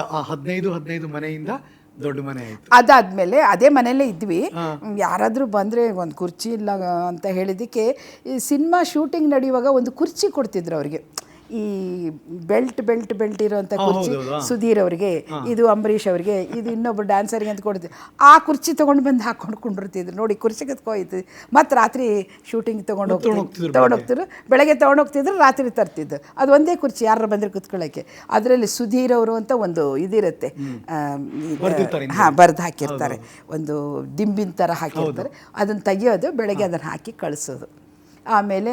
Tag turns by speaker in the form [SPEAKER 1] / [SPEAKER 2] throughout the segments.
[SPEAKER 1] ಆ- ಹದಿನೈದು ಹದಿನೈದು ಮನೆಯಿಂದ ದೊಡ್ಡ ಮನೆ ಆಯ್ತು.
[SPEAKER 2] ಅದಾದ್ಮೇಲೆ ಅದೇ ಮನೆಯಲ್ಲೇ ಇದ್ವಿ. ಯಾರಾದರೂ ಬಂದರೆ ಒಂದು ಕುರ್ಚಿ ಇಲ್ಲ ಅಂತ ಹೇಳಿದ್ದಕ್ಕೆ ಈ ಸಿನಿಮಾ ಶೂಟಿಂಗ್ ನಡೆಯುವಾಗ ಒಂದು ಕುರ್ಚಿ ಕೊಡ್ತಿದ್ರು ಅವ್ರಿಗೆ. ಈ ಬೆಲ್ಟ್ ಬೆಲ್ಟ್ ಬೆಲ್ಟ್ ಇರುವಂತ ಕುರ್ಚಿ ಸುಧೀರ್ ಅವರಿಗೆ ಇದು ಅಂಬರೀಷ್ ಅವರಿಗೆ ಇದು ಇನ್ನೊಬ್ಬ ಡ್ಯಾನ್ಸರ್ಗೆ ಅಂತ ಕೊಡ್ತೀವಿ ಆ ಕುರ್ಚಿ ತೊಗೊಂಡು ಬಂದು ಹಾಕೊಂಡು ಕುಂಡಿರ್ತಿದ್ರು. ನೋಡಿ ಕುರ್ಚಿ ಕತ್ಕೋಯ್ತು ಮತ್ತೆ ರಾತ್ರಿ ಶೂಟಿಂಗ್ ತಗೊಂಡು ಹೋಗ್ತಿದ್ರು. ತೊಗೊಂಡೋಗ್ತಿದ್ರು ಹೋಗ್ತಿದ್ರು ಬೆಳಗ್ಗೆ ತಗೊಂಡು ಹೋಗ್ತಿದ್ರು ರಾತ್ರಿ ತರ್ತಿದ್ದು ಅದು ಒಂದೇ ಕುರ್ಚಿ ಯಾರು ಬಂದರೆ ಕುತ್ಕೊಳ್ಳೋಕೆ ಅದರಲ್ಲಿ ಸುಧೀರ್ ಅವರು ಅಂತ ಒಂದು ಇದಿರುತ್ತೆ. ಹಾಂ ಬರೆದು ಹಾಕಿರ್ತಾರೆ. ಒಂದು ದಿಂಬಿನ ಥರ ಹಾಕಿರ್ತಾರೆ. ಅದನ್ನು ತೆಗಿಯೋದು ಬೆಳಗ್ಗೆ ಅದನ್ನು ಹಾಕಿ ಕಳಿಸೋದು. ಆಮೇಲೆ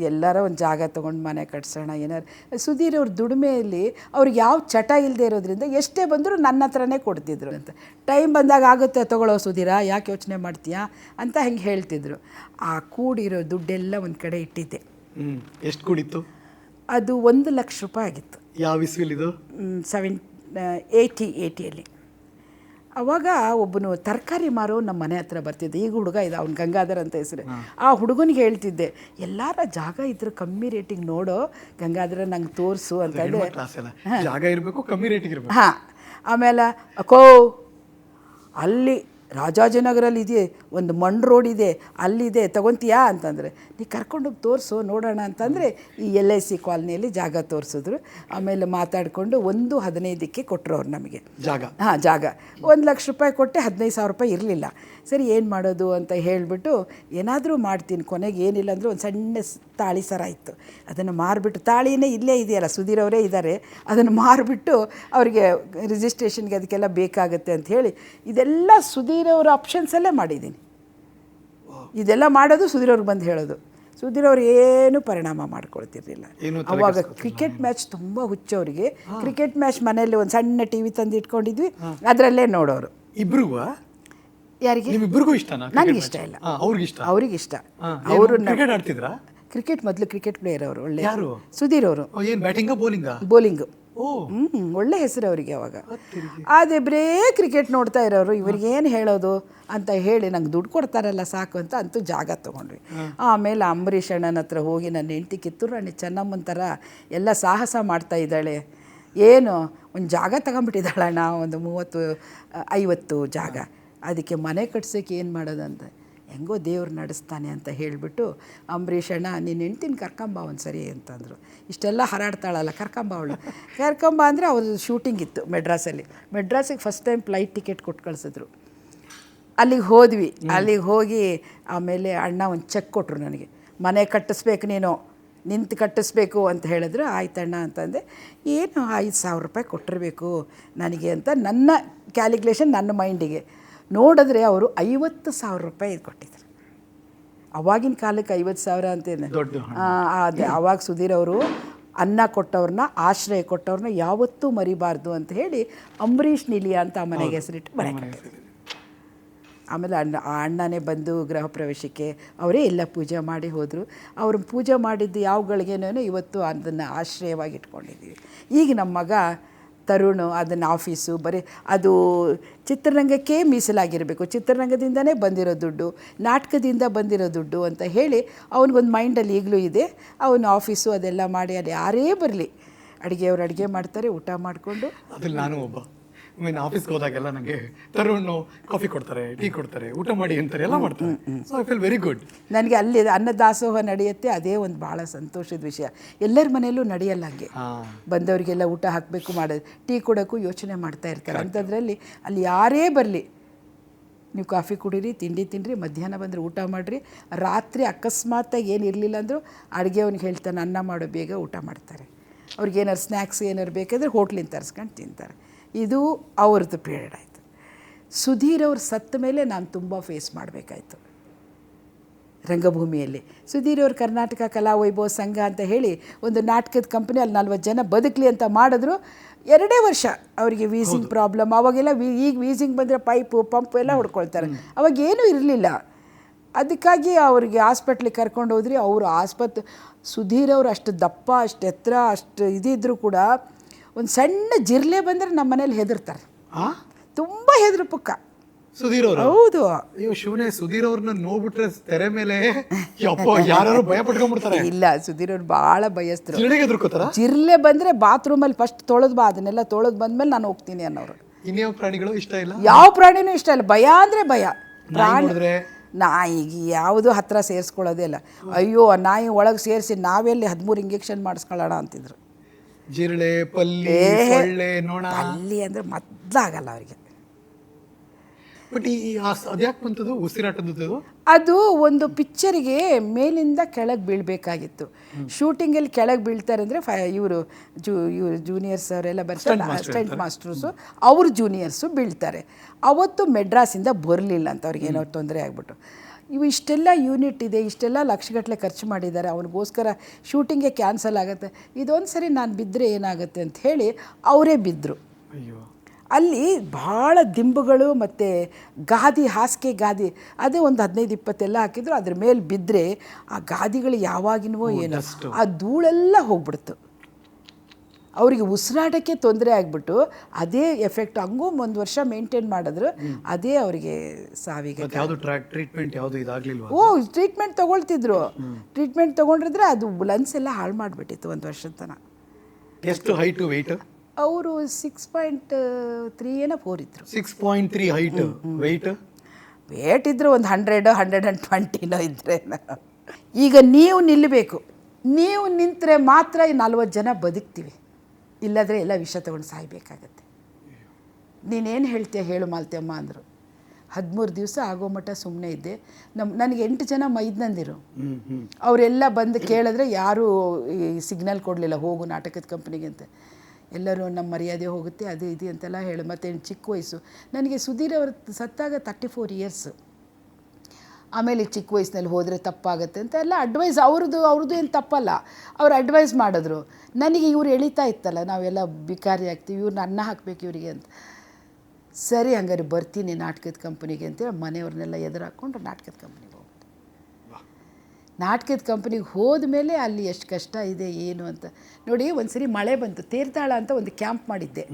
[SPEAKER 2] ಎಲ್ಲರ ಒಂದು ಜಾಗ ತೊಗೊಂಡು ಮನೆ ಕಟ್ಸೋಣ ಏನಾರು ಸುಧೀರ್ ಅವ್ರ ದುಡಿಮೆಯಲ್ಲಿ ಅವ್ರಿಗೆ ಯಾವ ಚಟ ಇಲ್ಲದೆ ಇರೋದ್ರಿಂದ ಎಷ್ಟೇ ಬಂದರೂ ನನ್ನ ಹತ್ರನೇ ಕೊಡ್ತಿದ್ರು ಅಂತ. ಟೈಮ್ ಬಂದಾಗ ಆಗುತ್ತೆ ತಗೊಳ್ಳೋ ಸುಧೀರ ಯಾಕೆ ಯೋಚನೆ ಮಾಡ್ತೀಯಾ ಅಂತ ಹೆಂಗೆ ಹೇಳ್ತಿದ್ರು. ಆ ಕೂಡಿರೋ ದುಡ್ಡೆಲ್ಲ ಒಂದು ಕಡೆ ಇಟ್ಟಿದ್ದೆ.
[SPEAKER 1] ಹ್ಮ್ ಎಷ್ಟು ಕೂಡಿತ್ತು?
[SPEAKER 2] ಅದು ಒಂದು ಲಕ್ಷ ರೂಪಾಯಿ ಆಗಿತ್ತು.
[SPEAKER 1] ಯಾವ ಇಸ್ವಿಲಿದು?
[SPEAKER 2] Seven eighty ಏಯ್ಟಿಯಲ್ಲಿ. ಅವಾಗ ಒಬ್ಬನು ತರಕಾರಿ ಮಾರೋ ನಮ್ಮ ಮನೆ ಹತ್ರ ಬರ್ತಿದ್ದೆ. ಈಗ ಹುಡುಗ ಇದೆ ಅವ್ನು ಗಂಗಾಧರ್ ಅಂತ ಹೆಸರು. ಆ ಹುಡುಗನಿಗೆ ಹೇಳ್ತಿದ್ದೆ ಎಲ್ಲಾರ ಜಾಗ ಇದ್ರೆ ಕಮ್ಮಿ ರೇಟಿಗೆ ನೋಡೋ ಗಂಗಾಧರ ನಂಗೆ ತೋರಿಸು ಅಂತ ಹೇಳಿ
[SPEAKER 1] ಜಾಗ ಇರಬೇಕು ಕಮ್ಮಿ ರೇಟಿಗೆ ಇರಬೇಕು.
[SPEAKER 2] ಹಾಂ. ಆಮೇಲೆ ಅಕೋ ಅಲ್ಲಿ ರಾಜಾಜಿನಗರಲ್ಲಿ ಇದೆ ಒಂದು ಮಣ್ ರೋಡ್ ಇದೆ ಅಲ್ಲಿದೆ ತಗೊಂತೀಯಾ ಅಂತಂದರೆ ನೀ ಕರ್ಕೊಂಡೋಗಿ ತೋರಿಸು ನೋಡೋಣ ಅಂತಂದರೆ ಈ ಎಲ್ ಐ ಸಿ ಕಾಲನಿಯಲ್ಲಿ ಜಾಗ ತೋರಿಸಿದ್ರು. ಆಮೇಲೆ ಮಾತಾಡಿಕೊಂಡು ಒಂದು ಹದಿನೈದಕ್ಕೆ ಕೊಟ್ಟರು ಅವ್ರು ನಮಗೆ.
[SPEAKER 1] ಜಾಗ?
[SPEAKER 2] ಹಾಂ ಜಾಗ. ಒಂದು ಲಕ್ಷ ರೂಪಾಯಿ ಕೊಟ್ಟೆ ಹದಿನೈದು ಸಾವಿರ ರೂಪಾಯಿ ಇರಲಿಲ್ಲ. ಸರಿ ಏನು ಮಾಡೋದು ಅಂತ ಹೇಳಿಬಿಟ್ಟು ಏನಾದರೂ ಮಾಡ್ತೀನಿ ಕೊನೆಗೆ ಏನಿಲ್ಲ ಅಂದರೆ ಒಂದು ಸಣ್ಣ ತಾಳಿ ಸರ ಇತ್ತು. ಅದನ್ನು ಮಾರಿಬಿಟ್ಟು ತಾಳಿನೇ ಇಲ್ಲೇ ಇದೆಯಲ್ಲ ಸುಧೀರ್ ಅವರೇ ಇದ್ದಾರೆ. ಅದನ್ನು ಮಾರಿಬಿಟ್ಟು ಅವರಿಗೆ ರಿಜಿಸ್ಟ್ರೇಷನ್ಗೆ ಅದಕ್ಕೆಲ್ಲ ಬೇಕಾಗುತ್ತೆ ಅಂತ ಹೇಳಿ ಇದೆಲ್ಲ ಸುಧೀರ್ ಅವರ ಆಪ್ಷನ್ಸಲ್ಲೇ ಮಾಡಿದ್ದೀನಿ ಇದೆಲ್ಲ ಮಾಡೋದು ಸುಧೀರ್ ಅವ್ರಿಗೆ ಬಂದು ಹೇಳೋದು. ಸುಧೀರ್ ಅವ್ರು ಏನು ಪರಿಣಾಮ ಮಾಡ್ಕೊಳ್ತಿರ್ಲಿಲ್ಲ. ಅವಾಗ ಕ್ರಿಕೆಟ್ ಮ್ಯಾಚ್ ತುಂಬ ಹುಚ್ಚವರಿಗೆ. ಕ್ರಿಕೆಟ್ ಮ್ಯಾಚ್ ಮನೆಯಲ್ಲಿ ಒಂದು ಸಣ್ಣ ಟಿ ವಿ ತಂದು ಇಟ್ಕೊಂಡಿದ್ವಿ. ಅದರಲ್ಲೇ ನೋಡೋರು.
[SPEAKER 1] ಇಬ್ರಿಗೂ
[SPEAKER 2] ಯಾರಿಗೆ? ನನಗೆ ಇಷ್ಟ ಇಲ್ಲ.
[SPEAKER 1] ಅವ್ರಿಗೆ ಇಷ್ಟ? ಅವರು ಕ್ರಿಕೆಟ್
[SPEAKER 2] ಮೊದಲು ಕ್ರಿಕೆಟ್ ಪ್ಲೇಯರ್ ಅವರು ಒಳ್ಳೆ
[SPEAKER 1] ಯಾರು?
[SPEAKER 2] ಸುಧೀರ್ ಅವರು
[SPEAKER 1] ಬೌಲಿಂಗ್
[SPEAKER 2] ಹ್ಞೂ ಒಳ್ಳೆ ಹೆಸರು ಅವರಿಗೆ ಅವಾಗ. ಅದೇ ಬರೇ ಕ್ರಿಕೆಟ್ ನೋಡ್ತಾ ಇರೋರು ಇವ್ರಿಗೆ ಏನು ಹೇಳೋದು ಅಂತ ಹೇಳಿ ನಂಗೆ ದುಡ್ಡು ಕೊಡ್ತಾರಲ್ಲ ಸಾಕು ಅಂತ ಅಂತೂ ಜಾಗ ತೊಗೊಂಡ್ವಿ. ಆಮೇಲೆ ಅಂಬರೀಷ್ ಅಣ್ಣನ ಹತ್ರ ಹೋಗಿ ನನ್ನ ಹೆಂಡತಿ ಕಿತ್ತೂರು ರಾಣಿ ಚೆನ್ನಮ್ಮನ ಥರ ಎಲ್ಲ ಸಾಹಸ ಮಾಡ್ತಾ ಇದ್ದಾಳೆ. ಏನು? ಒಂದು ಜಾಗ ತಗೊಂಬಿಟ್ಟಿದ್ದಾಳಣ್ಣ ಒಂದು ಮೂವತ್ತು ಐವತ್ತು ಜಾಗ. ಅದಕ್ಕೆ ಮನೆ ಕಟ್ಸೋಕ್ಕೆ ಏನು ಮಾಡೋದಂತ? ಹೆಂಗೋ ದೇವ್ರು ನಡೆಸ್ತಾನೆ ಅಂತ ಹೇಳಿಬಿಟ್ಟು ಅಂಬರೀಷ್ ಅಣ್ಣ ನಿನ್ನ ಹೆಂಡ್ತಿನ ಕರ್ಕೊಂಬ ಒಂದು ಸರಿ ಅಂತಂದರು. ಇಷ್ಟೆಲ್ಲ ಹರಾಡ್ತಾಳಲ್ಲ ಕರ್ಕೊಂಬ ಅವಳು. ಕರ್ಕೊಂಬ ಅಂದರೆ ಅವ್ರದ್ದು ಶೂಟಿಂಗ್ ಇತ್ತು ಮೆಡ್ರಾಸಲ್ಲಿ ಮೆಡ್ರಾಸಿಗೆ ಫಸ್ಟ್ ಟೈಮ್ ಫ್ಲೈಟ್ ಟಿಕೆಟ್ ಕೊಟ್ಟು ಕಳಿಸಿದ್ರು ಅಲ್ಲಿಗೆ ಹೋದ್ವಿ. ಅಲ್ಲಿಗೆ ಹೋಗಿ ಆಮೇಲೆ ಅಣ್ಣ ಒಂದು ಚೆಕ್ ಕೊಟ್ಟರು ನನಗೆ. ಮನೆ ಕಟ್ಟಿಸ್ಬೇಕು ನೀನು. ನಿಂತು ಕಟ್ಟಿಸ್ಬೇಕು ಅಂತ ಹೇಳಿದ್ರು. ಆಯ್ತಣ್ಣ ಅಂತಂದೆ. ಏನು ಐದು ಸಾವಿರ ರೂಪಾಯಿ ಕೊಟ್ಟಿರಬೇಕು ನನಗೆ ಅಂತ ನನ್ನ ಕ್ಯಾಲ್ಕುಲೇಷನ್ ನನ್ನ ಮೈಂಡಿಗೆ ನೋಡಿದ್ರೆ ಅವರು ಐವತ್ತು ಸಾವಿರ ರೂಪಾಯಿ ಕೊಟ್ಟಿದ್ರು. ಅವಾಗಿನ ಕಾಲಕ್ಕೆ ಐವತ್ತು ಸಾವಿರ ಅಂತೇನೆ. ಅದೇ ಅವಾಗ ಸುಧೀರ್ ಅವರು ಅನ್ನ ಕೊಟ್ಟವ್ರನ್ನ ಆಶ್ರಯ ಕೊಟ್ಟವ್ರನ್ನ ಯಾವತ್ತೂ ಮರಿಬಾರ್ದು ಅಂತ ಹೇಳಿ ಅಂಬರೀಷ್ ನಿಲಿಯ ಅಂತ ಆ ಮನೆಗೆ ಹೆಸರಿಟ್ಟು ಮನೆ ಕಟ್ಟಿದ್ರು. ಆಮೇಲೆ ಅಣ್ಣ ಆ ಅಣ್ಣನೇ ಬಂದು ಗೃಹ ಪ್ರವೇಶಕ್ಕೆ ಅವರೇ ಎಲ್ಲ ಪೂಜೆ ಮಾಡಿ ಹೋದರು. ಅವ್ರ ಪೂಜೆ ಮಾಡಿದ್ದು ಯಾವಗಳಿಗೇನೋ ಇವತ್ತು ಅದನ್ನು ಆಶ್ರಯವಾಗಿ ಇಟ್ಕೊಂಡಿದ್ದೀವಿ. ಈಗ ನಮ್ಮ ಮಗ ತರುಣ್, ಅದನ್ನು ಆಫೀಸು ಬರೀ ಅದು ಚಿತ್ರರಂಗಕ್ಕೆ ಮೀಸಲಾಗಿರಬೇಕು. ಚಿತ್ರರಂಗದಿಂದನೇ ಬಂದಿರೋ ದುಡ್ಡು, ನಾಟಕದಿಂದ ಬಂದಿರೋ ದುಡ್ಡು ಅಂತ ಹೇಳಿ ಅವನಿಗೊಂದು ಮೈಂಡಲ್ಲಿ ಈಗಲೂ ಇದೆ. ಅವನು ಆಫೀಸು ಅದೆಲ್ಲ ಮಾಡಿ, ಅಲ್ಲಿ ಯಾರೇ ಬರಲಿ, ಅಡುಗೆಯವ್ರು ಅಡುಗೆ ಮಾಡ್ತಾರೆ, ಊಟ ಮಾಡಿಕೊಂಡು.
[SPEAKER 1] ಅದ್ರಲ್ಲಿ ನಾನು ಒಬ್ಬ ಮೀನ್ ಆಫೀಸ್ಗೆ ಹೋದಾಗೆಲ್ಲ ನನಗೆ ತರುಣ್ಣು ಕಾಫಿ ಕೊಡ್ತಾರೆ ಟೀ ಕೊಡ್ತಾರೆ ಊಟ ಮಾಡಿ ಅಂತಾರೆ ಎಲ್ಲ ಮಾಡ್ತಾರೆ. So I feel very good
[SPEAKER 2] ನನಗೆ ಅಲ್ಲಿ ಅನ್ನದಾಸೋಹ ನಡೆಯುತ್ತೆ ಅದೇ ಒಂದು ಭಾಳ ಸಂತೋಷದ ವಿಷಯ. ಎಲ್ಲರ ಮನೆಯಲ್ಲೂ ನಡೆಯಲ್ಲ ಹಂಗೆ. ಬಂದವರಿಗೆಲ್ಲ ಊಟ ಹಾಕಬೇಕು ಮಾಡೋದು ಟೀ ಕೊಡೋಕ್ಕೂ ಯೋಚನೆ ಮಾಡ್ತಾ ಇರ್ತಾರೆ. ಅಂಥದ್ರಲ್ಲಿ ಅಲ್ಲಿ ಯಾರೇ ಬರಲಿ ನೀವು ಕಾಫಿ ಕುಡೀರಿ ತಿಂಡಿ ತಿನ್ನಿರಿ ಮಧ್ಯಾಹ್ನ ಬಂದರೆ ಊಟ ಮಾಡಿರಿ ರಾತ್ರಿ ಅಕಸ್ಮಾತಾಗಿ ಏನು ಇರಲಿಲ್ಲ ಅಂದರೂ ಅಡುಗೆ ಅವ್ನಿಗೆ ಹೇಳ್ತಾನೆ ಅನ್ನ ಮಾಡೋ ಬೇಗ ಊಟ ಮಾಡ್ತಾರೆ. ಅವ್ರಿಗೆ ಏನಾರು ಸ್ನ್ಯಾಕ್ಸ್ ಏನಾರು ಬೇಕಾದರೆ ಹೋಟ್ಲಿಂದ ತರಿಸ್ಕೊಂಡು ತಿಂತಾರೆ. ಇದು ಅವ್ರದ್ದು ಪೀರಿಯಡ್ ಆಯಿತು. ಸುಧೀರ್ ಅವ್ರು ಸತ್ತ ಮೇಲೆ ನಾನು ತುಂಬ ಫೇಸ್ ಮಾಡಬೇಕಾಯ್ತು. ರಂಗಭೂಮಿಯಲ್ಲಿ. ಸುಧೀರ್ ಅವರು ಕರ್ನಾಟಕ ಕಲಾ ವೈಭವ ಸಂಘ ಅಂತ ಹೇಳಿ ಒಂದು ನಾಟಕದ ಕಂಪನಿ ಅಲ್ಲಿ ನಲ್ವತ್ತು ಜನ ಬದುಕಲಿ ಅಂತ ಮಾಡಿದ್ರು. ಎರಡೇ ವರ್ಷ ಅವರಿಗೆ ವೀಸಿಂಗ್ ಪ್ರಾಬ್ಲಮ್ ಅವಾಗೆಲ್ಲ ವಿ ಈಗ ವೀಸಿಂಗ್ ಬಂದರೆ ಪೈಪು ಪಂಪು ಎಲ್ಲ ಹೊಡ್ಕೊಳ್ತಾರೆ. ಅವಾಗ ಏನೂ ಇರಲಿಲ್ಲ. ಅದಕ್ಕಾಗಿ ಅವ್ರಿಗೆ ಹಾಸ್ಪಿಟ್ಲಿಗೆ ಕರ್ಕೊಂಡು ಹೋದ್ರಿ ಅವರು ಆಸ್ಪತ್ರೆ ಸುಧೀರ್ ಅವರು ಅಷ್ಟು ದಪ್ಪ ಅಷ್ಟು ಎತ್ತರ ಅಷ್ಟು ಇದಿದ್ದರೂ ಕೂಡ ಒಂದು ಸಣ್ಣ ಜಿರ್ಲೆ ಬಂದರೆ ನಮ್ಮ ಮನೇಲಿ ಹೆದರ್ತಾರೆ. ತುಂಬ ಹೆದರು ಪುಕ್ಕ.
[SPEAKER 1] ಸುಧೀರ್ ಅವರು?
[SPEAKER 2] ಹೌದು.
[SPEAKER 1] ಅಯ್ಯೋ ಶಿವನೇ ಸುಧೀರ್ ಅವ್ರನ್ನ ನೋಡ್ಬಿಟ್ರೆ ತೆರೆ ಮೇಲೆ ಯಪ್ಪ ಯಾರು ಭಯ ಪಟ್ಕೊಂಡ್ಬಿಡ್ತಾರೆ.
[SPEAKER 2] ಇಲ್ಲ ಸುಧೀರ್ ಅವ್ರು ಭಾಳ ಬಯಸ್ತರು. ಜಿರ್ಲೆ ಬಂದರೆ ಬಾತ್ರೂಮಲ್ಲಿ ಫಸ್ಟ್ ತೊಳೆದು ಬಾ ಅದನ್ನೆಲ್ಲ ತೊಳೆದು ಬಂದ್ಮೇಲೆ ನಾನು ಹೋಗ್ತೀನಿ ಅನ್ನೋರು.
[SPEAKER 1] ಇನ್ಯಾವ ಪ್ರಾಣಿಗಳು ಇಷ್ಟ ಇಲ್ಲ?
[SPEAKER 2] ಯಾವ ಪ್ರಾಣಿನೂ ಇಷ್ಟ ಇಲ್ಲ. ಭಯ ಅಂದ್ರೆ ಭಯ.
[SPEAKER 1] ನಾಯಿ ನೋಡಿದ್ರೆ?
[SPEAKER 2] ನಾಯಿಗೆ ಯಾವುದು ಹತ್ರ ಸೇರಿಸ್ಕೊಳ್ಳೋದೇ ಇಲ್ಲ. ಅಯ್ಯೋ ನಾಯಿ ಒಳಗೆ ಸೇರಿಸಿ ನಾವೆಲ್ಲಿ ಹದಿಮೂರು ಇಂಜೆಕ್ಷನ್ ಮಾಡಿಸ್ಕೊಳ್ಳೋಣ ಅಂತಿದ್ರು.
[SPEAKER 1] ಜಿರಳೆ ಪಲ್ಲಿ ಸೊಳ್ಳೆ ನೋಣ.
[SPEAKER 2] ಅಲ್ಲಿ ಅಂದರೆ ಮೊದಲಾಗಲ್ಲ ಅವರಿಗೆ.
[SPEAKER 1] ಬಟ್ ಈ ಅದ್ಯಾಕೆ ಬಂತದ್ದು ಉಸಿರಾಟದ್ದು
[SPEAKER 2] ಅದು ಒಂದು ಪಿಕ್ಚರಿಗೆ ಮೇಲಿಂದ ಕೆಳಗೆ ಬೀಳಬೇಕಾಗಿತ್ತು. ಶೂಟಿಂಗಲ್ಲಿ ಕೆಳಗೆ ಬೀಳ್ತಾರೆ ಅಂದರೆ ಫೈ ಇವರು ಜೂ ಇವರು ಜೂನಿಯರ್ಸ್ ಅವರೆಲ್ಲ ಬರ್ತಾರೆ. ಅಸಿಸ್ಟೆಂಟ್ ಮಾಸ್ಟರ್ಸು ಅವ್ರ ಜೂನಿಯರ್ಸು ಬೀಳ್ತಾರೆ. ಅವತ್ತು ಮೆಡ್ರಾಸಿಂದ ಬರಲಿಲ್ಲ ಅಂತ ಅವ್ರಿಗೆ ಏನೋ ತೊಂದರೆ ಆಗ್ಬಿಟ್ಟು. ಇವು ಇಷ್ಟೆಲ್ಲ ಯೂನಿಟ್ ಇದೆ ಇಷ್ಟೆಲ್ಲ ಲಕ್ಷಗಟ್ಟಲೆ ಖರ್ಚು ಮಾಡಿದ್ದಾರೆ ಅವನಿಗೋಸ್ಕರ ಶೂಟಿಂಗೇ ಕ್ಯಾನ್ಸಲ್ ಆಗುತ್ತೆ. ಇದೊಂದು ಸರಿ ನಾನು ಬಿದ್ದರೆ ಏನಾಗುತ್ತೆ ಅಂತ ಹೇಳಿ ಅವರೇ ಬಿದ್ದರು
[SPEAKER 1] ಅಯ್ಯೋ.
[SPEAKER 2] ಅಲ್ಲಿ ಭಾಳ ದಿಂಬುಗಳು ಮತ್ತು ಗಾದಿ ಹಾಸಿಗೆ ಗಾದಿ ಅದೇ ಒಂದು ಹದಿನೈದು ಇಪ್ಪತ್ತೆಲ್ಲ ಹಾಕಿದ್ರು ಅದ್ರ ಮೇಲೆ ಬಿದ್ದರೆ ಆ ಗಾದಿಗಳು ಯಾವಾಗಿನವೋ ಏನೋ ಆ ಧೂಳೆಲ್ಲ ಹೋಗ್ಬಿಡ್ತು. ಅವರಿಗೆ ಉಸಿರಾಟಕ್ಕೆ ತೊಂದರೆ ಆಗಿಬಿಟ್ಟು ಅದೇ ಎಫೆಕ್ಟ್ ಹಂಗೂ ಒಂದು ವರ್ಷ ಮೇಂಟೈನ್ ಮಾಡಿದ್ರು ಅದೇ ಅವರಿಗೆ ಸಾವಿಗೆ
[SPEAKER 1] ಟ್ರೀಟ್ಮೆಂಟ್ ಯಾವುದು ಇದಾಗ್ಲಿಲ್ವಾ?
[SPEAKER 2] ಓ ಟ್ರೀಟ್ಮೆಂಟ್ ತೊಗೊಳ್ತಿದ್ರು. ಟ್ರೀಟ್ಮೆಂಟ್ ತೊಗೊಂಡಿದ್ರೆ ಅದು ಲನ್ಸ್ ಎಲ್ಲ ಹಾಳು ಮಾಡಿಬಿಟ್ಟಿತ್ತು ಒಂದು ವರ್ಷದ ತನಕ
[SPEAKER 1] ಎಷ್ಟು ಹೈಟ್ ವೆಯ್ಟ್
[SPEAKER 2] ಅವರು ಸಿಕ್ಸ್ ಪಾಯಿಂಟ್ ತ್ರೀ ಏನೋ ಫೋರ್ ಇದ್ರು.
[SPEAKER 1] Six point three height weight
[SPEAKER 2] weight ಇದ್ರೆ ಒಂದು ಹಂಡ್ರೆಡ್ ಹಂಡ್ರೆಡ್ ಆ್ಯಂಡ್ ಟ್ವೆಂಟಿನೋ ಇದ್ದರೆ ಈಗ ನೀವು ನಿಲ್ಲಬೇಕು ನೀವು ನಿಂತರೆ ಮಾತ್ರ ಈ ನಲ್ವತ್ತು ಜನ ಬದುಕ್ತೀವಿ. ಇಲ್ಲದ್ರೆ ಎಲ್ಲ ವಿಷ ತಗೊಂಡು ಸಾಯ್ಬೇಕಾಗತ್ತೆ. ನೀನೇನು ಹೇಳ್ತೀಯ? ಹೇಳು ಮಾಲ್ತಿಯಮ್ಮ ಅಂದರು. ಹದಿಮೂರು ದಿವಸ ಆಗೋ ಮಟ್ಟ ಸುಮ್ಮನೆ ಇದ್ದೆ. ನಮ್ಮ ನನಗೆ ಎಂಟು ಜನ ಮೈದ್ನಂದಿರು. ಅವರೆಲ್ಲ ಬಂದು ಕೇಳಿದ್ರೆ ಯಾರೂ ಸಿಗ್ನಲ್ ಕೊಡಲಿಲ್ಲ, ಹೋಗು ನಾಟಕದ ಕಂಪ್ನಿಗೆ ಅಂತ. ಎಲ್ಲರೂ ನಮ್ಮ ಮರ್ಯಾದೆ ಹೋಗುತ್ತೆ, ಅದು ಇದು ಅಂತೆಲ್ಲ ಹೇಳು. ಮತ್ತು ಚಿಕ್ಕ ವಯಸ್ಸು. ನನಗೆ ಸುಧೀರ್ ಅವರು ಸತ್ತಾಗ ತರ್ಟಿ ಫೋರ್ ಇಯರ್ಸು ಆಮೇಲೆ ಚಿಕ್ಕ ವಯಸ್ಸಿನಲ್ಲಿ ಹೋದರೆ ತಪ್ಪಾಗುತ್ತೆ ಅಂತ ಎಲ್ಲ ಅಡ್ವೈಸ್ ಅವ್ರದ್ದು ಅವ್ರದ್ದು ಏನು ತಪ್ಪಲ್ಲ. ಅವ್ರು ಅಡ್ವೈಸ್ ಮಾಡಿದ್ರು. ನನಗೆ ಇವ್ರು ಎಳಿತಾ ಇತ್ತಲ್ಲ ನಾವೆಲ್ಲ ಬಿಕಾರಿ ಆಗ್ತೀವಿ ಇವ್ರನ್ನ ಅನ್ನ ಹಾಕಬೇಕು ಇವರಿಗೆ ಅಂತ. ಸರಿ ಹಂಗಾರೆ ಬರ್ತೀನಿ ನಾಟಕದ ಕಂಪ್ನಿಗೆ ಅಂತೇಳಿ ಮನೆಯವ್ರನ್ನೆಲ್ಲ ಎದುರು ಹಾಕ್ಕೊಂಡು ನಾಟಕದ ಕಂಪ್ನಿಗೆ ಹೋಗ್ಬಿಟ್ಟು ನಾಟಕದ ಕಂಪ್ನಿಗೆ ಹೋದ ಮೇಲೆ ಅಲ್ಲಿ ಎಷ್ಟು ಕಷ್ಟ ಇದೆ ಏನು ಅಂತ. ನೋಡಿ ಒಂದ್ಸರಿ ಮಳೆ ಬಂತು ತೀರ್ಥಾಳ ಅಂತ ಒಂದು ಕ್ಯಾಂಪ್ ಮಾಡಿದ್ದೆ.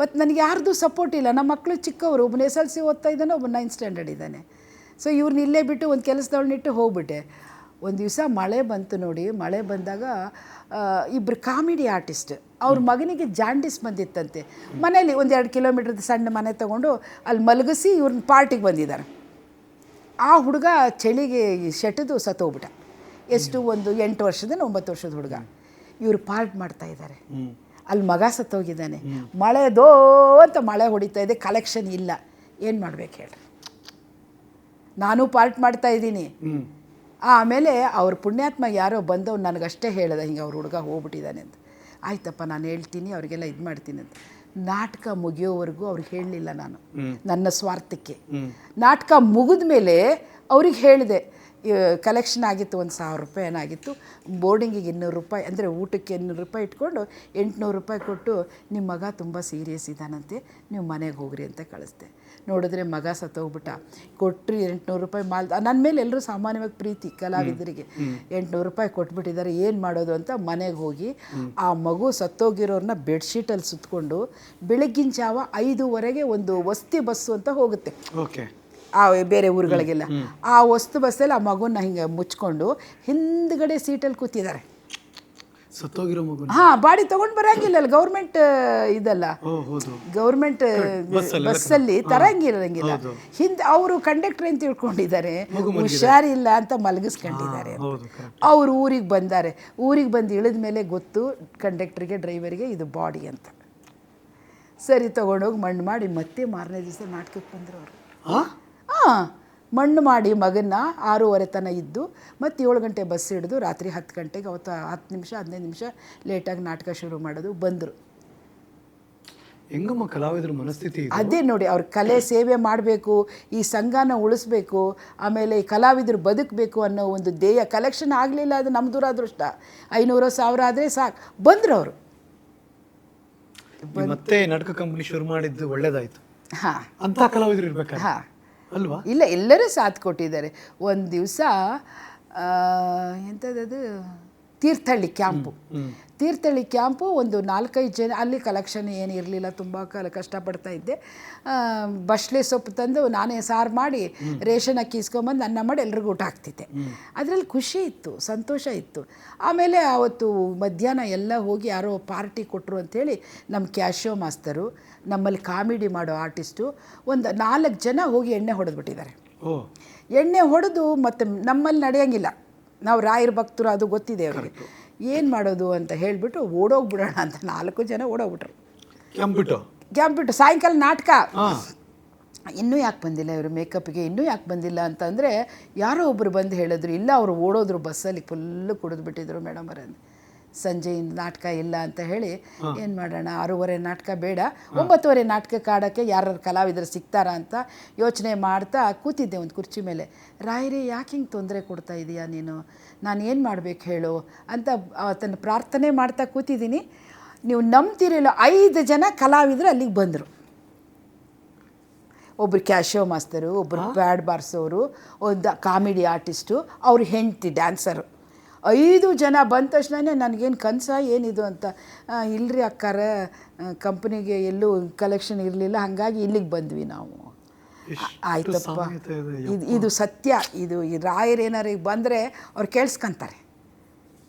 [SPEAKER 2] ಮತ್ತು ನನಗೆ ಯಾರ್ದು ಸಪೋರ್ಟ್ ಇಲ್ಲ. ನಮ್ಮ ಮಕ್ಕಳು ಚಿಕ್ಕವರು ಒಬ್ಬನ ಎಸ್ ಎಲ್ ಸಿ ಓದ್ತಾ ಇದ್ದಾನೆ ಒಬ್ಬ ನೈನ್ತ್ ಸ್ಟ್ಯಾಂಡರ್ಡ್ ಇದ್ದಾನೆ. ಸೊ ಇವ್ರನ್ನ ಇಲ್ಲೇ ಬಿಟ್ಟು ಒಂದು ಕೆಲಸದವಳನ್ನಿಟ್ಟು ಹೋಗ್ಬಿಟ್ಟೆ. ಒಂದು ದಿವಸ ಮಳೆ ಬಂತು ನೋಡಿ ಮಳೆ ಬಂದಾಗ ಇಬ್ಬರು ಕಾಮಿಡಿ ಆರ್ಟಿಸ್ಟ್. ಅವ್ರ ಮಗನಿಗೆ ಜಾಂಡಿಸ್ ಬಂದಿತ್ತಂತೆ. ಮನೇಲಿ ಒಂದು ಎರಡು ಕಿಲೋಮೀಟ್ರ್ ಸಣ್ಣ ಮನೆ ತೊಗೊಂಡು ಅಲ್ಲಿ ಮಲಗಿಸಿ ಇವ್ರನ್ನ ಪಾರ್ಟಿಗೆ ಬಂದಿದ್ದಾರೆ. ಆ ಹುಡುಗ ಚಳಿಗೆ ಶೆಟದು ಸತ್ತೋಗ್ಬಿಟ್ಟ. ಎಷ್ಟು ಒಂದು ಎಂಟು ವರ್ಷದ ಒಂಬತ್ತು ವರ್ಷದ ಹುಡುಗ. ಇವರು ಪಾರ್ಟ್ ಮಾಡ್ತಾ ಇದ್ದಾರೆ ಅಲ್ಲಿ ಮಗ ಸತ್ತೋಗಿದ್ದಾನೆ. ಮಳೆ ದೋ ಅಂತ ಮಳೆ ಹೊಡಿತಾ ಇದೆ ಕಲೆಕ್ಷನ್ ಇಲ್ಲ. ಏನು ಮಾಡ್ಬೇಕು ಹೇಳಿ ನಾನು ಪಾರ್ಟ್ ಮಾಡ್ತಾ ಇದ್ದೀನಿ. ಆಮೇಲೆ ಅವ್ರ ಪುಣ್ಯಾತ್ಮ ಯಾರೋ ಬಂದವ್ ನನಗಷ್ಟೇ ಹೇಳ್ದೆ ಹಿಂಗೆ ಅವ್ರ ಹುಡುಗ ಹೋಗ್ಬಿಟ್ಟಿದ್ದಾನೆ ಅಂತ. ಆಯ್ತಪ್ಪ ನಾನು ಹೇಳ್ತೀನಿ ಅವರಿಗೆಲ್ಲ ಇದು ಮಾಡ್ತೀನಿ ಅಂತ. ನಾಟಕ ಮುಗಿಯೋವರೆಗೂ ಅವ್ರಿಗೆ ಹೇಳಲಿಲ್ಲ ನಾನು. ನನ್ನ ಸ್ವಾರ್ಥಕ್ಕೆ. ನಾಟಕ ಮುಗಿದ ಮೇಲೆ ಅವ್ರಿಗೆ ಹೇಳಿದೆ ಕಲೆಕ್ಷನ್ ಆಗಿತ್ತು ಒಂದು ಸಾವಿರ ರೂಪಾಯಿ ಏನಾಗಿತ್ತು. ಬೋರ್ಡಿಂಗಿಗೆ ಇನ್ನೂರು ರೂಪಾಯಿ ಅಂದರೆ ಊಟಕ್ಕೆ ಇನ್ನೂರು ರೂಪಾಯಿ ಇಟ್ಕೊಂಡು ಎಂಟುನೂರು ರೂಪಾಯಿ ಕೊಟ್ಟು ನಿಮ್ಮ ಮಗ ತುಂಬ ಸೀರಿಯಸ್ ಇದ್ದಾನಂತೆ ನೀವು ಮನೆಗೆ ಹೋಗ್ರಿ ಅಂತ ಕಳಿಸ್ದೆ. ನೋಡಿದ್ರೆ ಮಗ ಸತ್ತೋಗ್ಬಿಟ್ಟ. ಕೊಟ್ಟರು ಎಂಟುನೂರು ರೂಪಾಯಿ ಮಾಲ್ ನನ್ನ ಮೇಲೆ ಎಲ್ಲರೂ ಸಾಮಾನ್ಯವಾಗಿ ಪ್ರೀತಿ ಕಲಾವಿದರಿಗೆ. ಎಂಟುನೂರು ರೂಪಾಯಿ ಕೊಟ್ಬಿಟ್ಟಿದ್ದಾರೆ ಏನು ಮಾಡೋದು ಅಂತ ಮನೆಗೆ ಹೋಗಿ ಆ ಮಗು ಸತ್ತೋಗಿರೋರನ್ನ ಬೆಡ್ಶೀಟಲ್ಲಿ ಸುತ್ತಕೊಂಡು ಬೆಳಗ್ಗಿನ ಜಾವ ಐದೂವರೆಗೆ ಒಂದು ವಸ್ತಿ ಬಸ್ಸು ಅಂತ ಹೋಗುತ್ತೆ.
[SPEAKER 1] ಓಕೆ.
[SPEAKER 2] ಆ ಬೇರೆ ಊರುಗಳಿಗೆಲ್ಲ. ಆ ವಸ್ತು ಬಸ್ಸಲ್ಲಿ ಆ ಮಗುನ ಹಿಂಗೆ ಮುಚ್ಕೊಂಡು ಹಿಂದ್ಗಡೆ ಸೀಟಲ್ಲಿ ಕೂತಿದ್ದಾರೆ.
[SPEAKER 1] ಸತ್ತೋಗಿರೋ ಮಗು.
[SPEAKER 2] ಹಾಂ ಬಾಡಿ ತಗೊಂಡ್ ಬರಂಗಿಲ್ಲ ಗೌರ್ಮೆಂಟ್ ಇದಲ್ಲ. ಗೌರ್ಮೆಂಟ್
[SPEAKER 1] ಬಸ್ಸಲ್ಲಿ
[SPEAKER 2] ಬಸ್ಸಲ್ಲಿ ತರಂಗಿರಂಗಿಲ್ಲ. ಹಿಂದೆ. ಅವರು ಕಂಡಕ್ಟರ್ ಅಂತ ತಿಳ್ಕೊಂಡಿದ್ದಾರೆ. ಹುಷಾರಿಲ್ಲ ಅಂತ ಮಲಗಿಸ್ಕೊಂಡಿದ್ದಾರೆ. ಅವ್ರು ಊರಿಗೆ ಬಂದಾರೆ. ಊರಿಗೆ ಬಂದು ಇಳಿದ ಮೇಲೆ ಗೊತ್ತು ಕಂಡಕ್ಟ್ರಿಗೆ ಡ್ರೈವರಿಗೆ ಇದು ಬಾಡಿ ಅಂತ. ಸರಿ ತಗೊಂಡೋಗಿ ಮಣ್ಣು ಮಾಡಿ ಮತ್ತೆ ಮಾರನೇ ದಿವಸ ನಾಟಕಕ್ಕೆ ಬಂದರು ಅವರು. ಹಾಂ. ಮಣ್ಣು ಮಾಡಿ ಮಗನ್ನ ಆರೂವರೆ ತನ ಇದ್ದು ಮತ್ತು ಏಳು ಗಂಟೆ ಬಸ್ ಹಿಡಿದು ರಾತ್ರಿ ಹತ್ತು ಗಂಟೆಗೆ ಅವತ್ತು ಹತ್ತು ನಿಮಿಷ ಹದಿನೈದು ನಿಮಿಷ ಲೇಟಾಗಿ ನಾಟಕ ಶುರು ಮಾಡೋದು ಬಂದರು.
[SPEAKER 1] ಹೆಂಗಮ್ಮ ಕಲಾವಿದರ ಮನಸ್ಥಿತಿ
[SPEAKER 2] ಅದೇ ನೋಡಿ ಅವ್ರ ಕಲೆ ಸೇವೆ ಮಾಡಬೇಕು ಈ ಸಂಘನ ಉಳಿಸ್ಬೇಕು ಆಮೇಲೆ ಈ ಕಲಾವಿದರು ಬದುಕಬೇಕು ಅನ್ನೋ ಒಂದು ಧ್ಯೇಯ ಕಲೆಕ್ಷನ್ ಆಗಲಿಲ್ಲ ಅದು ನಮ್ಮ ದುರಾದೃಷ್ಟ. ಐನೂರು ಸಾವಿರ ಆದರೆ ಸಾಕು. ಬಂದರು ಅವರು.
[SPEAKER 1] ಮತ್ತೆ ನಾಟಕ ಕಂಪನಿ ಶುರು ಮಾಡಿದ್ದು ಒಳ್ಳೇದಾಯ್ತು.
[SPEAKER 2] ಹಾಂ.
[SPEAKER 1] ಅಂತ ಕಲಾವಿದರು ಇರ್ಬೇಕು
[SPEAKER 2] ಹಾಂ.
[SPEAKER 1] ಅಲ್ವಾ?
[SPEAKER 2] ಇಲ್ಲ ಎಲ್ಲರೂ ಸಾಥ್ ಕೊಟ್ಟಿದ್ದಾರೆ. ಒಂದು ದಿವಸ ಎಂಥದ್ದು ತೀರ್ಥಹಳ್ಳಿ ಕ್ಯಾಂಪು. ತೀರ್ಥಹಳ್ಳಿ ಕ್ಯಾಂಪು ಒಂದು ನಾಲ್ಕೈದು ಜನ ಅಲ್ಲಿ ಕಲೆಕ್ಷನ್ ಏನು ಇರಲಿಲ್ಲ ತುಂಬ ಕಲ ಕಷ್ಟಪಡ್ತಾ ಇದ್ದೆ. ಬಸ್ಲೆ ಸೊಪ್ಪು ತಂದು ನಾನೇ ಸಾರು ಮಾಡಿ ರೇಷನ್ ಅಕ್ಕಿ ಇಸ್ಕೊಂಬಂದು ಅನ್ನ ಮಾಡಿ ಎಲ್ರಿಗೂ ಊಟ ಹಾಕ್ತಿದ್ದೆ. ಅದರಲ್ಲಿ ಖುಷಿ ಇತ್ತು ಸಂತೋಷ ಇತ್ತು. ಆಮೇಲೆ ಆವತ್ತು ಮಧ್ಯಾಹ್ನ ಎಲ್ಲ ಹೋಗಿ ಯಾರೋ ಪಾರ್ಟಿ ಕೊಟ್ಟರು ಅಂಥೇಳಿ ನಮ್ಮ ಕ್ಯಾಶಿಯೋ ಮಾಸ್ತರು ನಮ್ಮಲ್ಲಿ ಕಾಮಿಡಿ ಮಾಡೋ ಆರ್ಟಿಸ್ಟು ಒಂದು ನಾಲ್ಕು ಜನ ಹೋಗಿ ಎಣ್ಣೆ ಹೊಡೆದ್ಬಿಟ್ಟಿದ್ದಾರೆ. ಎಣ್ಣೆ ಹೊಡೆದು ಮತ್ತೆ ನಮ್ಮಲ್ಲಿ ನಡೆಯೋಂಗಿಲ್ಲ. ನಾವು ರಾಯರ ಭಕ್ತರು ಅದು ಗೊತ್ತಿದೆ ಅವರಿಗೆ. ಏನು ಮಾಡೋದು ಅಂತ ಹೇಳಿಬಿಟ್ಟು ಓಡೋಗ್ಬಿಡೋಣ ಅಂತ ನಾಲ್ಕು ಜನ ಓಡೋಗ್ಬಿಟ್ರು.
[SPEAKER 1] ಕೆಂಪಿಟ್ಟು
[SPEAKER 2] ಕ್ಯಾಂಪಿಟ್ಟು ಸಾಯಂಕಾಲ ನಾಟಕ. ಇನ್ನೂ ಯಾಕೆ ಬಂದಿಲ್ಲ ಇವರು ಮೇಕಪ್ಗೆ? ಇನ್ನೂ ಯಾಕೆ ಬಂದಿಲ್ಲ ಅಂತಂದರೆ ಯಾರೋ ಒಬ್ಬರು ಬಂದು ಹೇಳಿದ್ರು ಇಲ್ಲ ಅವರು ಓಡೋದ್ರು ಬಸ್ಸಲ್ಲಿ ಫುಲ್ಲು ಕುಡಿದ್ಬಿಟ್ಟಿದ್ರು ಮೇಡಮ್ ಅವರೇ ಸಂಜೆ ಇನ್ನು ನಾಟಕ ಇಲ್ಲ ಅಂತ ಹೇಳಿ ಏನು ಮಾಡೋಣ ಆರೂವರೆ ನಾಟಕ ಬೇಡ ಒಂಬತ್ತುವರೆ ನಾಟಕ ಕಾಡೋಕ್ಕೆ ಯಾರು ಕಲಾವಿದರು ಸಿಗ್ತಾರಾ ಅಂತ ಯೋಚನೆ ಮಾಡ್ತಾ ಕೂತಿದ್ದೆ ಒಂದು ಕುರ್ಚಿ ಮೇಲೆ. ರಾಯರೇ ಯಾಕೆ ಹಿಂಗೆ ತೊಂದರೆ ಕೊಡ್ತಾ ಇದೀಯಾ ನೀನು? ನಾನು ಏನು ಮಾಡಬೇಕು ಹೇಳು ಅಂತ ಆತನ ಪ್ರಾರ್ಥನೆ ಮಾಡ್ತಾ ಕೂತಿದ್ದೀನಿ. ನೀವು ನಂಬ್ತಿರಲಿಲ್ಲ ಐದು ಜನ ಕಲಾವಿದರು ಅಲ್ಲಿಗೆ ಬಂದರು. ಒಬ್ರು ಕ್ಯಾಶೋ ಮಾಸ್ತರು ಒಬ್ಬರು ಬ್ಯಾಡ್ ಬಾರ್ಸೋರು ಒಂದು ಕಾಮಿಡಿ ಆರ್ಟಿಸ್ಟು ಅವ್ರ ಹೆಂಡ್ತಿ ಡ್ಯಾನ್ಸರು. ಐದು ಜನ ಬಂದ ತಕ್ಷಣನೇ ನನಗೇನು ಕನಸ ಏನಿದು ಅಂತ ಇಲ್ಲರಿ ಅಕ್ಕಾರ ಕಂಪ್ನಿಗೆ ಎಲ್ಲೂ ಕಲೆಕ್ಷನ್ ಇರಲಿಲ್ಲ ಹಾಗಾಗಿ ಇಲ್ಲಿಗೆ ಬಂದ್ವಿ ನಾವು. ಆಯ್ತಪ್ಪ.
[SPEAKER 1] ಇದು
[SPEAKER 2] ಇದು ಸತ್ಯ. ಇದು ಈ ರಾಯರು ಏನಾರು ಈಗ ಬಂದರೆ ಅವ್ರು ಕೇಳಿಸ್ಕೊಂತಾರೆ.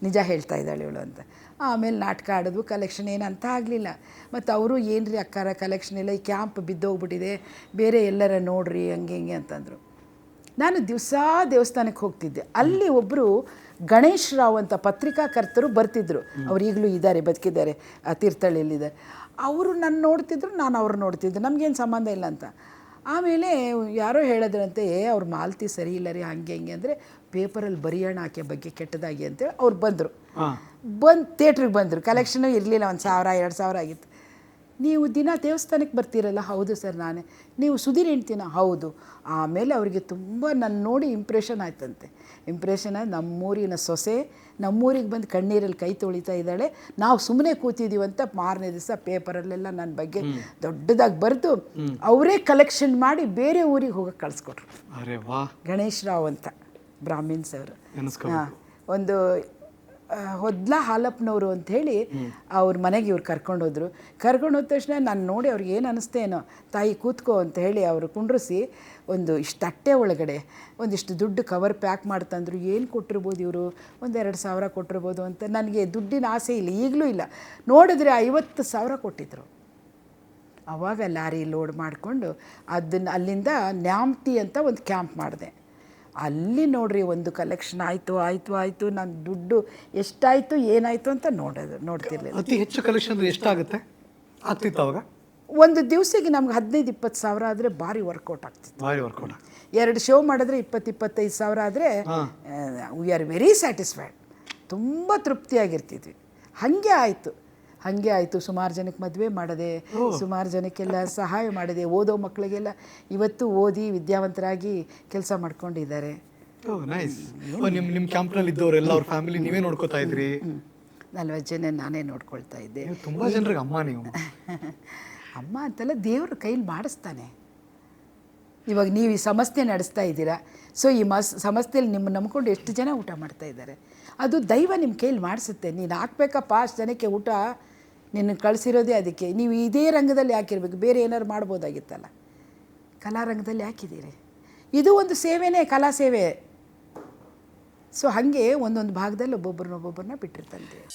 [SPEAKER 2] ನಿಜ ಹೇಳ್ತಾ ಇದ್ದಾಳೆ ಇವಳು ಅಂತ. ಆಮೇಲೆ ನಾಟಕ ಆಡೋದು ಕಲೆಕ್ಷನ್ ಏನಂತ ಆಗಲಿಲ್ಲ. ಮತ್ತು ಅವರು ಏನ್ರಿ ಅಕ್ಕಾರ ಕಲೆಕ್ಷನ್ ಇಲ್ಲ ಈ ಕ್ಯಾಂಪ್ ಬಿದ್ದೋಗ್ಬಿಟ್ಟಿದೆ ಬೇರೆ ಎಲ್ಲರ ನೋಡ್ರಿ ಹಂಗೆ ಹಿಂಗೆ ಅಂತಂದರು. ನಾನು ದಿವಸ ದೇವಸ್ಥಾನಕ್ಕೆ ಹೋಗ್ತಿದ್ದೆ. ಅಲ್ಲಿ ಒಬ್ಬರು ಗಣೇಶ್ ರಾವ್ ಅಂತ ಪತ್ರಿಕಾಕರ್ತರು ಬರ್ತಿದ್ರು. ಅವ್ರು ಈಗಲೂ ಇದ್ದಾರೆ ಬದುಕಿದ್ದಾರೆ ಆ ತೀರ್ಥಹಳ್ಳಿಯಲ್ಲಿದ್ದಾರೆ. ಅವರು ನನ್ನ ನೋಡ್ತಿದ್ರು ನಾನು ಅವ್ರು ನೋಡ್ತಿದ್ದೆ. ನಮಗೇನು ಸಂಬಂಧ ಇಲ್ಲ ಅಂತ. ಆಮೇಲೆ ಯಾರೋ ಹೇಳಿದ್ರಂತೆ ಏ ಅವ್ರ ಮಾಲ್ತಿ ಸರಿ ಇಲ್ಲ ರೀ ಹಂಗೆ ಹಿಂಗೆ ಅಂದರೆ ಪೇಪರಲ್ಲಿ ಬರೆಯೋಣ ಆಕೆ ಬಗ್ಗೆ ಕೆಟ್ಟದಾಗಿ ಅಂತೇಳಿ ಅವ್ರು ಬಂದರು. ಬಂದು ಥಿಯೇಟ್ರಿಗೆ ಬಂದರು. ಕಲೆಕ್ಷನು ಇರಲಿಲ್ಲ ಒಂದು ಸಾವಿರ ಎರಡು ಸಾವಿರ ಆಗಿತ್ತು. ನೀವು ದಿನ ದೇವಸ್ಥಾನಕ್ಕೆ ಬರ್ತೀರಲ್ಲ ಹೌದು ಸರ್ ನಾನೇ. ನೀವು ಸುಧೀರ್ ಹೆಂಡ್ತಿನ? ಹೌದು. ಆಮೇಲೆ ಅವರಿಗೆ ತುಂಬ ನನ್ನ ನೋಡಿ ಇಂಪ್ರೆಷನ್ ಆಯ್ತಂತೆ. ಇಂಪ್ರೆಷನ್ ಆಗಿ ನಮ್ಮೂರಿನ ಸೊಸೆ ನಮ್ಮೂರಿಗೆ ಬಂದು ಕಣ್ಣೀರಲ್ಲಿ ಕೈ ತೊಳಿತಾ ಇದ್ದಾಳೆ. ನಾವು ಸುಮ್ಮನೆ ಕೂತಿದ್ದೀವಿ ಅಂತ ಮಾರನೇ ದಿವಸ ಪೇಪರಲ್ಲೆಲ್ಲ ನನ್ನ ಬಗ್ಗೆ ದೊಡ್ಡದಾಗಿ ಬರೆದು ಅವರೇ ಕಲೆಕ್ಷನ್ ಮಾಡಿ ಬೇರೆ ಊರಿಗೆ ಹೋಗಕ್ಕೆ ಕಳಿಸ್ಕೊಟ್ರು. ಗಣೇಶ್ ರಾವ್ ಅಂತ ಬ್ರಾಹ್ಮಿನ್ಸ್ ಅವರು ಒಂದು ಹೊದ್ಲ ಹಾಲಪ್ಪನವರು ಹೇಳಿ ಅವ್ರ ಮನೆಗೆ ಇವ್ರು ಕರ್ಕೊಂಡು ಹೋದ್ರು ಕರ್ಕೊಂಡು ಹೋದ ತಕ್ಷಣ ನಾನು ನೋಡಿ ಅವ್ರಿಗೆ ಏನು ಅನ್ನಿಸ್ತೇನೋ ತಾಯಿ ಕೂತ್ಕೋ ಅಂತ ಹೇಳಿ ಅವರು ಕುಂಡ್ರಿಸಿ ಒಂದು ಇಷ್ಟು ತಟ್ಟೆ ಒಳಗಡೆ, ಒಂದಿಷ್ಟು ದುಡ್ಡು ಕವರ್ ಪ್ಯಾಕ್ ಮಾಡ್ತಂದ್ರು. ಏನು ಕೊಟ್ಟಿರ್ಬೋದು ಇವರು? ಒಂದೆರಡು ಸಾವಿರ ಕೊಟ್ಟಿರ್ಬೋದು ಅಂತ ನನಗೆ ದುಡ್ಡಿನ ಆಸೆ ಇಲ್ಲ, ಈಗಲೂ ಇಲ್ಲ. ನೋಡಿದ್ರೆ ಐವತ್ತು ಸಾವಿರ ಕೊಟ್ಟಿದ್ರು. ಆವಾಗ ಲಾರಿ ಲೋಡ್ ಮಾಡಿಕೊಂಡು ಅದನ್ನು ಅಲ್ಲಿಂದ ನ್ಯಾಮ್ತಿ ಅಂತ ಒಂದು ಕ್ಯಾಂಪ್ ಮಾಡಿದೆ. ಅಲ್ಲಿ ನೋಡ್ರಿ ಒಂದು ಕಲೆಕ್ಷನ್ ಆಯಿತು ಆಯಿತು ಆಯಿತು ನನ್ನ ದುಡ್ಡು ಎಷ್ಟಾಯಿತು ಏನಾಯಿತು ಅಂತ ನೋಡೋದು ನೋಡ್ತಿರ್ಲಿಲ್ಲ.
[SPEAKER 1] ಅತಿ ಹೆಚ್ಚು ಕಲೆಕ್ಷನ್ ಎಷ್ಟಾಗುತ್ತೆ? ಆಗ್ತಿತ್ತು ಅವಾಗ?
[SPEAKER 2] ಒಂದು ದಿವಸಕ್ಕೆ ನಮ್ಗೆ ಹದಿನೈದು ಇಪ್ಪತ್ತು ಸಾವಿರ ಆದರೆ ಭಾರಿ ವರ್ಕೌಟ್ ಆಗ್ತಿತ್ತು.
[SPEAKER 1] ಭಾರಿ ವರ್ಕೌಟ್
[SPEAKER 2] ಎರಡು ಶೋ ಮಾಡಿದ್ರೆ ಇಪ್ಪತ್ತು ಇಪ್ಪತ್ತೈದು ಸಾವಿರ ಆದರೆ ವಿ ಆರ್ ವೆರಿ ಸ್ಯಾಟಿಸ್ಫೈಡ್ ತುಂಬ ತೃಪ್ತಿಯಾಗಿರ್ತಿದ್ವಿ. ಹಾಗೆ ಆಯಿತು. ಹಾಗೆ ಆಯಿತು. ಸುಮಾರು ಜನಕ್ಕೆ ಮದುವೆ ಮಾಡಿದೆ ಸುಮಾರು ಜನಕ್ಕೆಲ್ಲ ಸಹಾಯ ಮಾಡಿದೆ ಓದೋ ಮಕ್ಕಳಿಗೆಲ್ಲ ಇವತ್ತು ಓದಿ ವಿದ್ಯಾವಂತರಾಗಿ ಕೆಲಸ ಮಾಡ್ಕೊಂಡಿದ್ದಾರೆ.
[SPEAKER 1] ಓ ನೈಸ್ ನಿಮ್ಮ ನಿಮ್ಮ ಕ್ಯಾಂಪ್ನಲ್ಲಿ ಇದ್ದವರೆಲ್ಲ ಅವ್ರ ಫ್ಯಾಮಿಲಿ ನೀವೇ ನೋಡ್ಕೋತಾ ಇದ್ರಿ?
[SPEAKER 2] ನಲ್ವತ್ತು ಜನ ನಾನೇ ನೋಡ್ಕೊಳ್ತಾ ಇದ್ದೆ.
[SPEAKER 1] ತುಂಬಾ ಜನರಿಗೆ ಅಮ್ಮ ನೀವು.
[SPEAKER 2] ಅಮ್ಮ ಅಂತಲ್ಲ ದೇವ್ರ ಕೈಲಿ ಮಾಡಿಸ್ತಾನೆ. ಇವಾಗ ನೀವು ಈ ಸಮಸ್ಯೆ ನಡೆಸ್ತಾ ಇದ್ದೀರಾ ಸೊ ಈ ಮಸ್ ಸಮಸ್ಯೆಯಲ್ಲಿ ನಿಮ್ಮ ನಂಬ್ಕೊಂಡು ಎಷ್ಟು ಜನ ಊಟ ಮಾಡ್ತಾ ಇದ್ದಾರೆ? ಅದು ದೈವ ನಿಮ್ಮ ಕೈಲಿ ಮಾಡಿಸುತ್ತೆ. ನೀನು ಹಾಕ್ಬೇಕಪ್ಪ ಅಷ್ಟು ಜನಕ್ಕೆ ಊಟ ನಿನ್ನ ಕಳಿಸಿರೋದೇ ಅದಕ್ಕೆ. ನೀವು ಇದೇ ರಂಗದಲ್ಲಿ ಹಾಕಿರ್ಬೇಕು. ಬೇರೆ ಏನಾದ್ರು ಮಾಡ್ಬೋದಾಗಿತ್ತಲ್ಲ? ಕಲಾರಂಗದಲ್ಲಿ ಹಾಕಿದ್ದೀರಿ. ಇದು ಒಂದು ಸೇವೆನೇ, ಕಲಾ ಸೇವೆ. ಸೊ ಹಾಗೆ ಒಂದೊಂದು ಭಾಗದಲ್ಲಿ ಒಬ್ಬೊಬ್ಬರನ್ನ ಒಬ್ಬೊಬ್ಬರನ್ನ ಬಿಟ್ಟಿರ್ತಾನೆ